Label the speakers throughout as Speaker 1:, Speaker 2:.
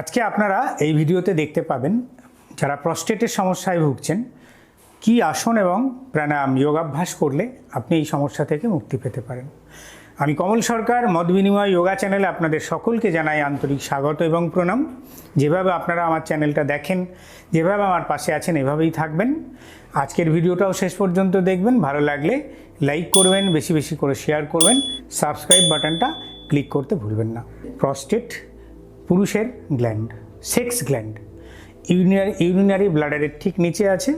Speaker 1: আজকে আপনারা এই ভিডিওতে দেখতে পাবেন যারা প্রস্টেটের সমস্যায় ভুগছেন, কি আসন এবং প্রাণায়াম যোগাভ্যাস করলে আপনি এই সমস্যা থেকে মুক্তি পেতে পারেন। আমি কমল সরকার, মত বিনিময় যোগা চ্যানেলে আপনাদের সকলকে জানাই আন্তরিক স্বাগত এবং প্রণাম। যেভাবে আপনারা আমার চ্যানেলটা দেখেন, যেভাবে আমার পাশে আছেন, এভাবেই থাকবেন। আজকের ভিডিওটাও শেষ পর্যন্ত দেখবেন। ভালো লাগলে লাইক করবেন, বেশি বেশি করে শেয়ার করবেন। সাবস্ক্রাইব বাটনটা ক্লিক করতে ভুলবেন না। প্রস্টেট পুরুষের gland sex gland urinary urinary ব্লাডারের ঠিক নিচে আছে।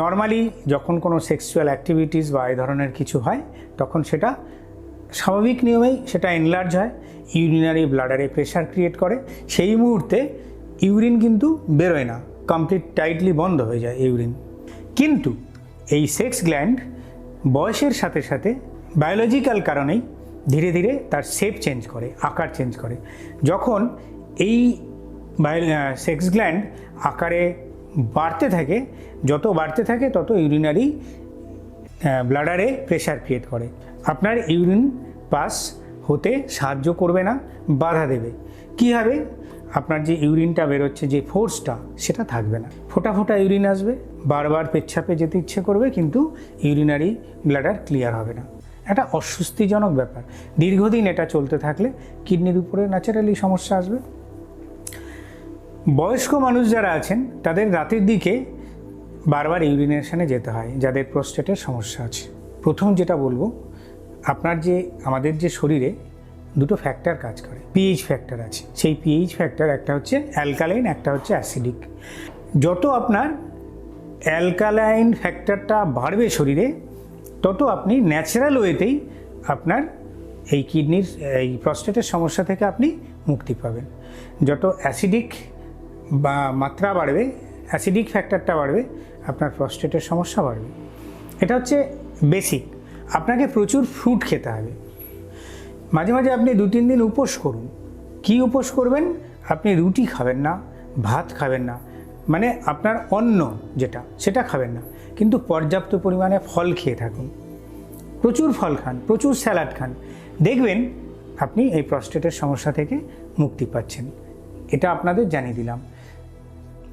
Speaker 1: নর্মালি যখন কোনো সেক্সুয়াল অ্যাক্টিভিটিস বা এই ধরনের কিছু হয়, তখন সেটা স্বাভাবিক নিয়মেই সেটা এনলার্জ হয় ইউরিনারি ব্লাডারে প্রেশার ক্রিয়েট করে। সেই মুহূর্তে ইউরিন কিন্তু বেরোয় না কমপ্লিট টাইটলি বন্ধ হয়ে যায় ইউরিন কিন্তু এই সেক্স গ্ল্যান্ড বয়সের সাথে সাথে বায়োলজিক্যাল কারণেই ধীরে ধীরে তার শেপ চেঞ্জ করে, আকার চেঞ্জ করে। যখন এই সেক্স গ্ল্যান্ড আকারে বাড়তে থাকে, যত বাড়তে থাকে তত ইউরিনারি ব্লাডারে প্রেশার ক্রিয়েট করে। আপনার ইউরিন পাস হতে সাহায্য করবে না, বাধা দেবে। কী হবে? আপনার যে ইউরিনটা বেরোচ্ছে, যে ফোর্সটা সেটা থাকবে না। ফোটা ফোটা ইউরিন আসবে, বারবার পেচ্ছাপে যেতে ইচ্ছে করবে, কিন্তু ইউরিনারি ব্লাডার ক্লিয়ার হবে না। একটা অস্বস্তিজনক ব্যাপার। দীর্ঘদিন এটা চলতে থাকলে, কিডনির উপরে ন্যাচারালি সমস্যা আসবে। বয়স্ক মানুষ যারা আছেন, তাদের রাতের দিকে বারবার ইউরিনেশনে যেতে হয়, যাদের প্রোস্টেটের সমস্যা আছে। প্রথম যেটা বলব, আপনার যে, আমাদের যে শরীরে দুটো ফ্যাক্টর কাজ করে। পিএইচ ফ্যাক্টর আছে। সেই পিএইচ ফ্যাক্টর একটা হচ্ছে অ্যালকালাইন একটা হচ্ছে অ্যাসিডিক যত আপনার অ্যালকালাইন ফ্যাক্টরটা বাড়বে শরীরে, তত আপনি ন্যাচারাল ওয়েতেই আপনার এই কিডনির এই প্রস্টেটের সমস্যা থেকে আপনি মুক্তি পাবেন। যত অ্যাসিডিক বা মাত্রা বাড়বে অ্যাসিডিক ফ্যাক্টরটা বাড়বে, আপনার প্রস্টেটের সমস্যা বাড়বে। এটা হচ্ছে বেসিক আপনাকে প্রচুর ফ্রুট খেতে হবে। মাঝে মাঝে আপনি দু তিন দিন উপোস করুন। কি উপোস করবেন? আপনি রুটি খাবেন না, ভাত খাবেন না। মানে আপনার অন্ন যেটা, সেটা খাবেন না। কিন্তু পর্যাপ্ত পরিমাণে ফল খেয়ে থাকুন। প্রচুর ফল খান, প্রচুর স্যালাড খান। দেখবেন আপনি এই প্রস্টেটের সমস্যা থেকে মুক্তি পাচ্ছেন। এটা আপনাদের জানিয়ে দিলাম।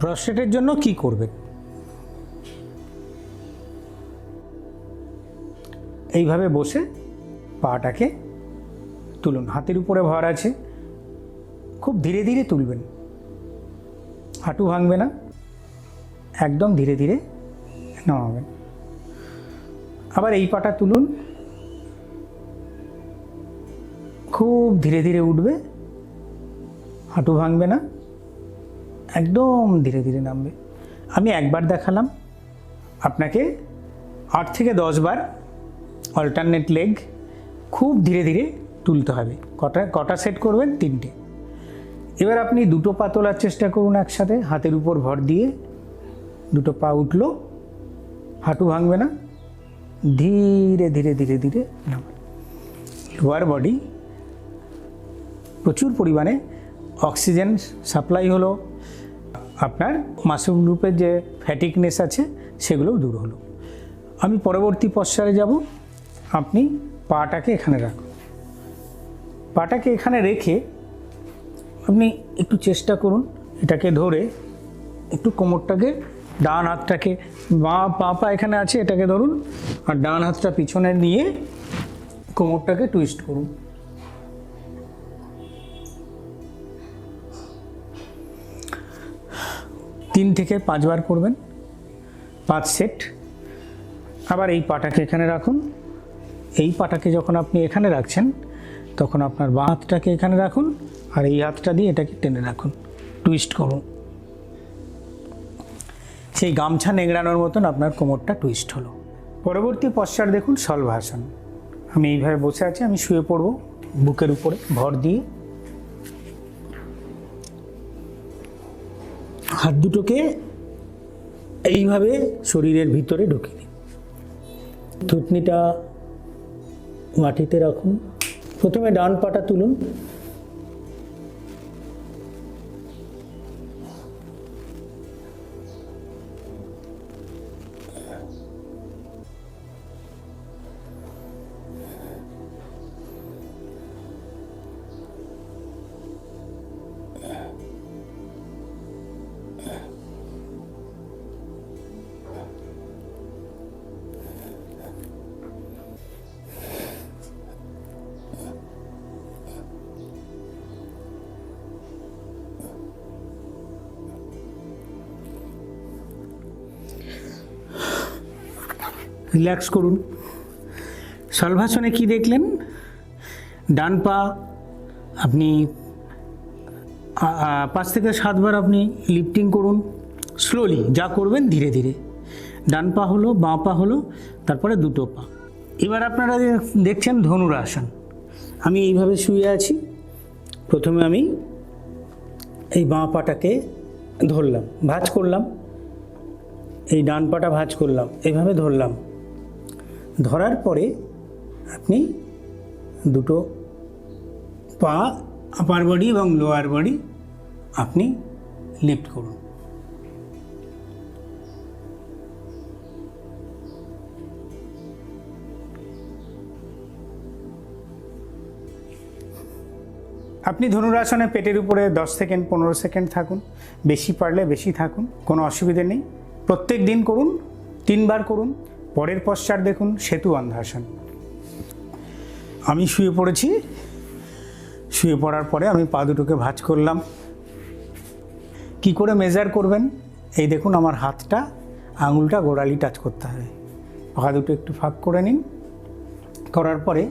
Speaker 1: প্রস্টেটের জন্য কি করবেন এইভাবে বসে পাটাকে তুলুন। হাতের উপরে ভর আছে। খুব ধীরে ধীরে তুলবেন। হাঁটু ভাঙবে না। একদম ধীরে ধীরে নামাবেন। আবার এই পাটা তুলুন। খুব ধীরে ধীরে উঠবে। হাঁটু ভাঙবে না। একদম ধীরে ধীরে নামবে। আমি একবার দেখালাম। আপনাকে আট থেকে দশ বার অল্টারনেট লেগ খুব ধীরে ধীরে তুলতে হবে। কটা কটা সেট করবেন? তিনটে। এবার আপনি দুটো পা তোলার চেষ্টা করুন একসাথে। হাতের উপর ভর দিয়ে দুটো পা উঠল। হাঁটু ভাঙবে না। ধীরে ধীরে ধীরে ধীরে নামান লোয়ার বডি প্রচুর পরিমাণে অক্সিজেন সাপ্লাই হলো। আপনার মাসুল গ্রুপের যে ফ্যাটিকনেস আছে, সেগুলোও দূর হলো। আমি পরবর্তী পশ্চারে যাব। আপনি পাটাকে এখানে রাখুন। পাটাকে এখানে রেখে আপনি একটু চেষ্টা করুন এটাকে ধরে একটু কোমরটাকে, ডান হাতটাকে, বা পা পা এখানে আছে, এটাকে ধরুন, আর ডান হাতটা পিছনে নিয়ে কোমরটাকে টুইস্ট করুন। তিন থেকে পাঁচবার করবেন। পাঁচ সেট। আবার এই পাটাকে এখানে রাখুন। এই পাটাকে যখন আপনি এখানে রাখছেন, তখন আপনার বাঁ হাতটাকে এখানে রাখুন আর এই হাতটা দিয়ে এটাকে টেনে রাখুন। টুইস্ট করুন। সেই গামছা নেংড়ানোর মতন আপনার কোমরটা টুইস্ট হলো। পরবর্তী পশ্চার দেখুন, সলভাসন। আমি এইভাবে বসে আছি, আমি শুয়ে পড়ব বুকের উপরে, ভর দিয়ে। হাত দুটোকে এইভাবে শরীরের ভিতরে ঢুকিয়ে দিন। থুতনিটা মাটিতে রাখুন। প্রথমে ডান পাটা তুলুন। রিল্যাক্স করুন। সলভাসনে কি দেখলেন? ডান পা, আপনি পাঁচ থেকে সাতবার আপনি লিফটিং করুন। স্লোলি যা করবেন ধীরে ধীরে। ডান পা হলো, বাঁ পা হলো, তারপরে দুটো পা। এবার আপনারা দেখছেন ধনুরাসন। আমি এইভাবে শুয়ে আছি। প্রথমে আমি এই বাঁ পাটাকে ধরলাম, ভাঁজ করলাম। এই ডান পাটা ভাঁজ করলাম এইভাবে ধরলাম। ধরার পরে আপনি দুটো পা আপার বডি এবং লোয়ার বডি আপনি লিফট করুন। আপনি ধনুরাসনে পেটের উপরে দশ সেকেন্ড, পনেরো সেকেন্ড থাকুন। বেশি পারলে বেশি থাকুন, কোনো অসুবিধে নেই। প্রত্যেক দিন করুন, তিনবার করুন। পরের পশ্চাৎ দেখুন, সেতু অন্ধাসন। আমি শুয়ে পড়েছি। শুয়ে পড়ার পরে আমি পা দুটোকে ভাঁজ করলাম। কি করে মেজার করবেন? এই দেখুন আমার হাতটা, আঙুলটা, গোড়ালি টাচ করতে হবে। পা দুটো একটু ফাঁক করে নিন। করার পরে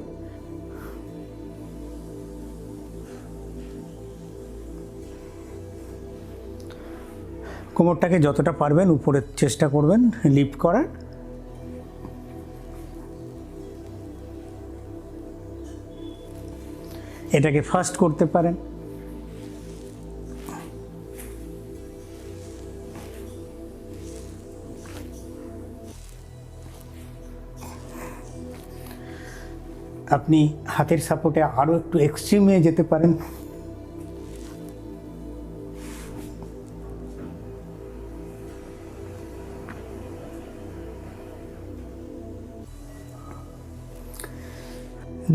Speaker 1: কোমরটাকে যতটা পারবেন উপরের চেষ্টা করবেন লিফট করার। এটাকে ফার্স্ট করতে পারেন। আপনি হাতের সাপোর্টে আরও একটু এক্সট্রিমে যেতে পারেন।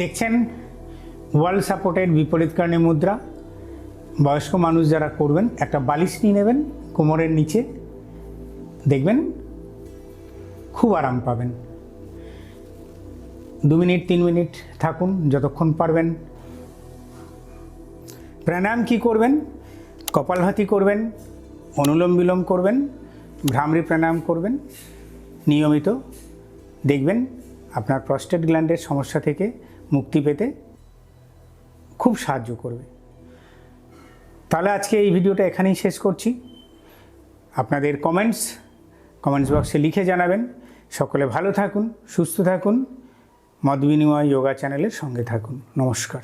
Speaker 1: দেখছেন? ওয়াল সাপোর্টের বিপরীতকরণী মুদ্রা বয়স্ক মানুষ যারা করবেন, একটা বালিশ নিয়ে নেবেন, কোমরের নিচে, দেখবেন খুব আরাম পাবেন। দু মিনিট, তিন মিনিট থাকুন, যতক্ষণ পারবেন। প্রাণায়াম কি করবেন? কপালভাতি করবেন, অনুলোম বিলোম করবেন, ভ্রামরি প্রাণায়াম করবেন, নিয়মিত দেখবেন আপনার প্রস্টেট গ্ল্যান্ডের সমস্যা থেকে মুক্তি পেতে খুব সাহায্য করবে। তাহলে আজকে এই ভিডিওটা এখানেই শেষ করছি। আপনাদের কমেন্টস কমেন্টস বক্সে লিখে জানাবেন। সকলে ভালো থাকুন, সুস্থ থাকুন। মত বিনিময় যোগা চ্যানেলের সঙ্গে থাকুন। নমস্কার।